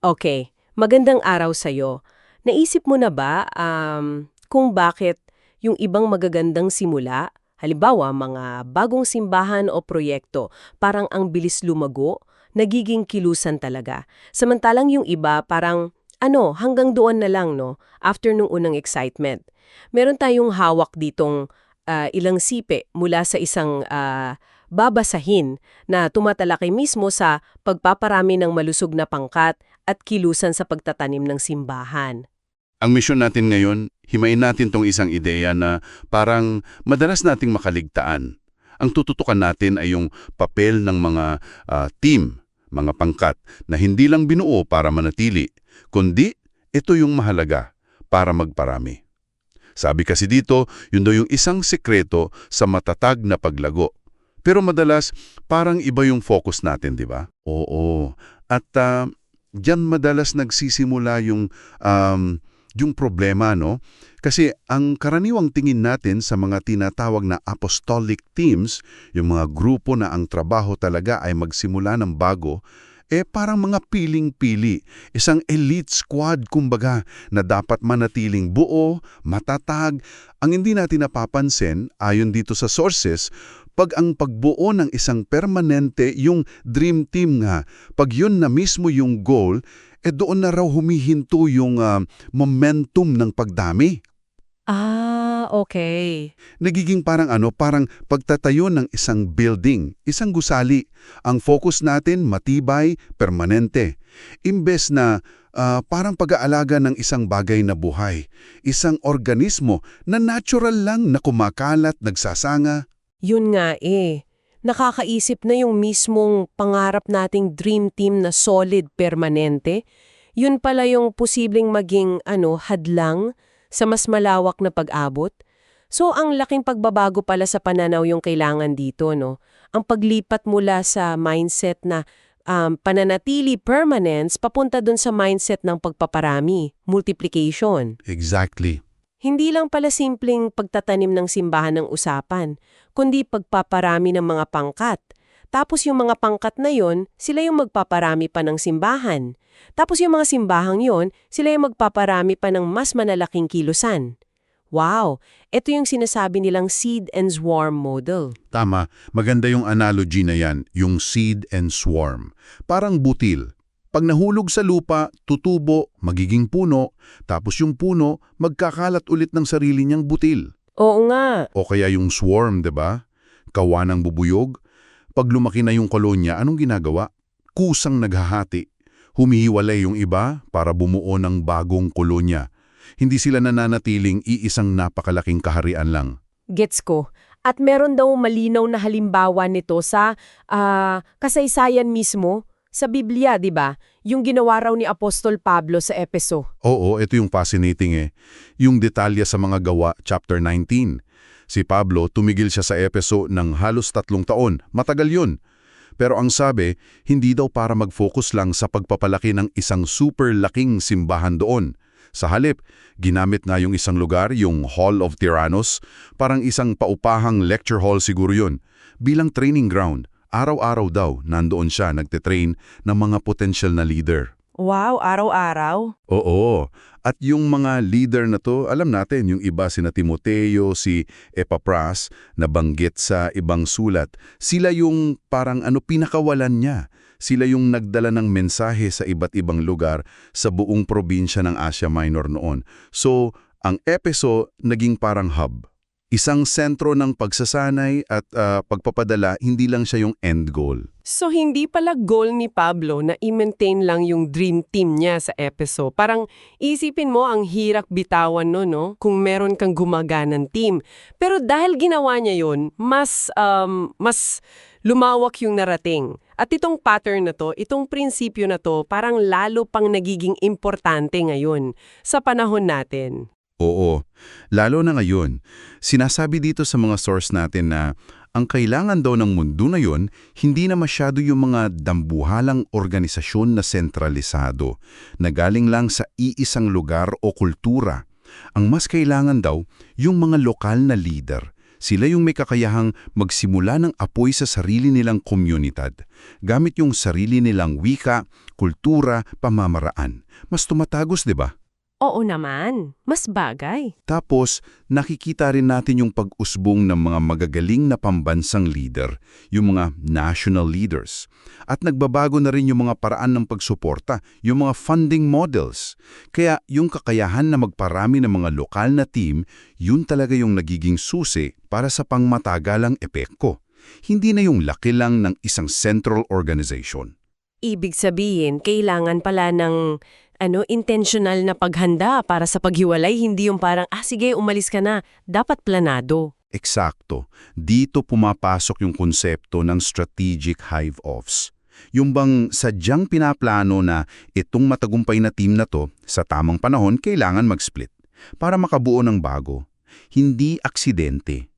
Okay, magandang araw sa'yo. Naisip mo na ba um, kung bakit yung ibang magagandang simula, halimbawa mga bagong simbahan o proyekto, parang ang bilis lumago, nagiging kilusan talaga. Samantalang yung iba parang, ano, hanggang doon na lang, no? After nung unang excitement. Meron tayong hawak ditong ah, ilang sipe mula sa isang ah, babasahin na tumatalakay mismo sa pagpaparami ng malusog na pangkat at kilusan sa pagtatanim ng simbahan. Ang misyon natin ngayon, himayin natin tong isang ideya na parang madalas nating makaligtaan. Ang tututukan natin ay yung papel ng mga ah, team, mga pangkat, na hindi lang binuo para manatili, kundi ito yung mahalaga para magparami. Sabi kasi dito, yun daw yung isang sekreto sa matatag na paglago. Pero madalas, parang iba yung focus natin, di ba? Oo. At ah, Diyan madalas nagsisimula yung um, yung problema, no? Kasi ang karaniwang tingin natin sa mga tinatawag na apostolic teams, yung mga grupo na ang trabaho talaga ay magsimula ng bago, eh parang mga piling-pili, isang elite squad kumbaga na dapat manatiling buo, matatag. Ang hindi natin napapansin, ayon dito sa sources, pag ang pagbuo ng isang permanente, yung dream team nga, pag yun na mismo yung goal, eh doon na raw humihinto yung ah, momentum ng pagdami. Ah, okay. Nagiging parang ano, parang pagtatayo ng isang building, isang gusali. Ang focus natin matibay, permanente. Imbes na ah, parang pag-aalaga ng isang bagay na buhay, isang organismo na natural lang na kumakalat, nagsasanga. Yun nga eh. Nakakaisip na yung mismong pangarap nating dream team na solid permanente. Yun pala yung posibleng maging ano, hadlang sa mas malawak na pag-abot. So ang laking pagbabago pala sa pananaw yung kailangan dito, no? Ang paglipat mula sa mindset na um, pananatili permanence papunta dun sa mindset ng pagpaparami, multiplication. Exactly. Hindi lang pala simpleng pagtatanim ng simbahan ng usapan, kundi pagpaparami ng mga pangkat. Tapos yung mga pangkat na yon, sila yung magpaparami pa ng simbahan. Tapos yung mga simbahang yon, sila yung magpaparami pa ng mas manalaking kilusan. Wow! Ito yung sinasabi nilang seed and swarm model. Tama, maganda yung analogy na yan, yung seed and swarm. Parang butil. Pag nahulog sa lupa, tutubo, magiging puno, tapos yung puno, magkakalat ulit ng sarili niyang butil. Oo nga. O kaya yung swarm, ba? Kawa ng bubuyog. Pag lumaki na yung kolonya, anong ginagawa? Kusang naghahati. Humihiwalay yung iba para bumuo ng bagong kolonya. Hindi sila nananatiling iisang napakalaking kaharian lang. Gets ko. At meron daw malinaw na halimbawa nito sa ah, kasaysayan mismo, sa Biblia, di ba? Yung ginawa raw ni Apostol Pablo sa Epeso. Oo, ito yung fascinating eh. Yung detalya sa mga gawa, chapter 19. Si Pablo, tumigil siya sa Epeso ng halos tatlong taon. Matagal yun. Pero ang sabi, hindi daw para mag-focus lang sa pagpapalaki ng isang super laking simbahan doon. Sa halip, ginamit na yung isang lugar, yung Hall of Tyrannos, parang isang paupahang lecture hall siguro yun, bilang training ground. Araw-araw daw, nandoon siya nagte-train ng mga potential na leader. Wow, araw-araw? Oo. At yung mga leader na to, alam natin, yung iba si na Timoteo, si Epapras, na banggit sa ibang sulat, sila yung parang ano pinakawalan niya. Sila yung nagdala ng mensahe sa iba't ibang lugar sa buong probinsya ng Asia Minor noon. So, ang Epeso naging parang hub. Isang sentro ng pagsasanay at ah, pagpapadala, hindi lang siya yung end goal. So, hindi pala goal ni Pablo na i-maintain lang yung dream team niya sa Epeso. Parang isipin mo ang hirap bitawan no, no? Kung meron kang gumaganang team. Pero dahil ginawa niya yun, mas, um, mas lumawak yung narating. At itong pattern na to, itong prinsipyo na to, parang lalo pang nagiging importante ngayon sa panahon natin. Oo, lalo na ngayon. Sinasabi dito sa mga source natin na ang kailangan daw ng mundo na yon, hindi na masyado yung mga dambuhalang organisasyon na sentralisado, na galing lang sa iisang lugar o kultura. Ang mas kailangan daw, yung mga lokal na leader, Sila yung may kakayahang magsimula ng apoy sa sarili nilang komunidad, gamit yung sarili nilang wika, kultura, pamamaraan. Mas tumatagos, di ba? Oo naman, mas bagay. Tapos, nakikita rin natin yung pag-usbong ng mga magagaling na pambansang leader, yung mga national leaders. At nagbabago na rin yung mga paraan ng pagsuporta, yung mga funding models. Kaya yung kakayahan na magparami ng mga lokal na team, yun talaga yung nagiging susi para sa pangmatagalang epekto. Hindi na yung laki lang ng isang central organization. Ibig sabihin, kailangan pala ng ano, intentional na paghanda para sa paghiwalay, hindi yung parang, ah sige, umalis ka na. Dapat planado. Eksakto. Dito pumapasok yung konsepto ng strategic hive-offs. Yung bang sadyang pinaplano na itong matagumpay na team na to, sa tamang panahon, kailangan mag-split para makabuo ng bago. Hindi aksidente.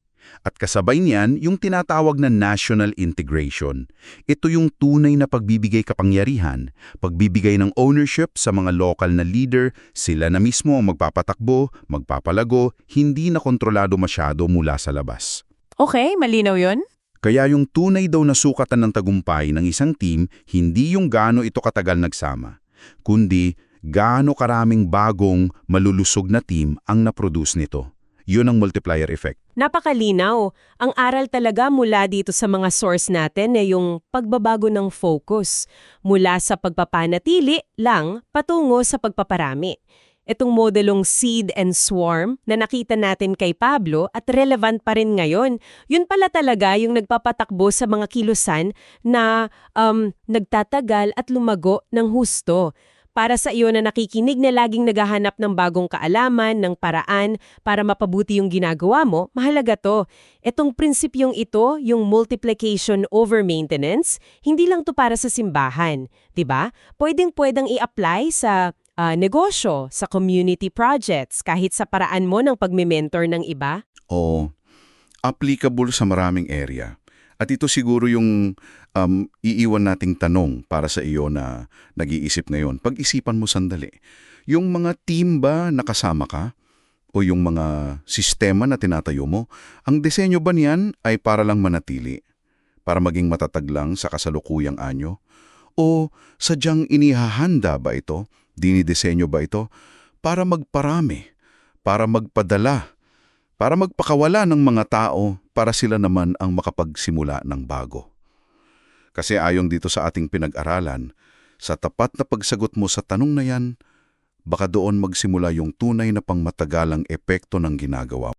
At kasabay niyan, yung tinatawag na national integration. Ito yung tunay na pagbibigay kapangyarihan, pagbibigay ng ownership sa mga local na leader, sila na mismo ang magpapatakbo, magpapalago, hindi na kontrolado masyado mula sa labas. Okay, malinaw yon. Kaya yung tunay daw na sukatan ng tagumpay ng isang team, hindi yung gaano ito katagal nagsama, kundi gaano karaming bagong, malulusog na team ang naproduce nito. Yun ang multiplier effect. Napakalinaw. Ang aral talaga mula dito sa mga source natin ay yung pagbabago ng focus mula sa pagpapanatili lang patungo sa pagpaparami. Itong modelong seed and swarm na nakita natin kay Pablo at relevant pa rin ngayon, yun pala talaga yung nagpapatakbo sa mga kilusan na um, nagtatagal at lumago ng husto. Para sa iyo na nakikinig na laging naghahanap ng bagong kaalaman, ng paraan para mapabuti yung ginagawa mo, mahalaga to. Etong prinsipyong ito, yung multiplication over maintenance, hindi lang to para sa simbahan, 'di ba? Pwedeng-pwedeng i-apply sa ah, negosyo, sa community projects, kahit sa paraan mo ng pagme-mentor ng iba. O applicable sa maraming area. At ito siguro yung um, iiwan nating tanong para sa iyo na nag-iisip ngayon. Pag-isipan mo sandali. Yung mga team ba nakasama ka? O yung mga sistema na tinatayo mo? Ang disenyo ba niyan ay para lang manatili? Para maging matatag lang sa kasalukuyang anyo? O sadyang inihahanda ba ito? Dinidisenyo ba ito? Para magparami? Para magpadala? Para magpakawala ng mga tao para sila naman ang makapagsimula ng bago. Kasi ayon dito sa ating pinag-aralan, sa tapat na pagsagot mo sa tanong na yan, baka doon magsimula yung tunay na pangmatagalang epekto ng ginagawa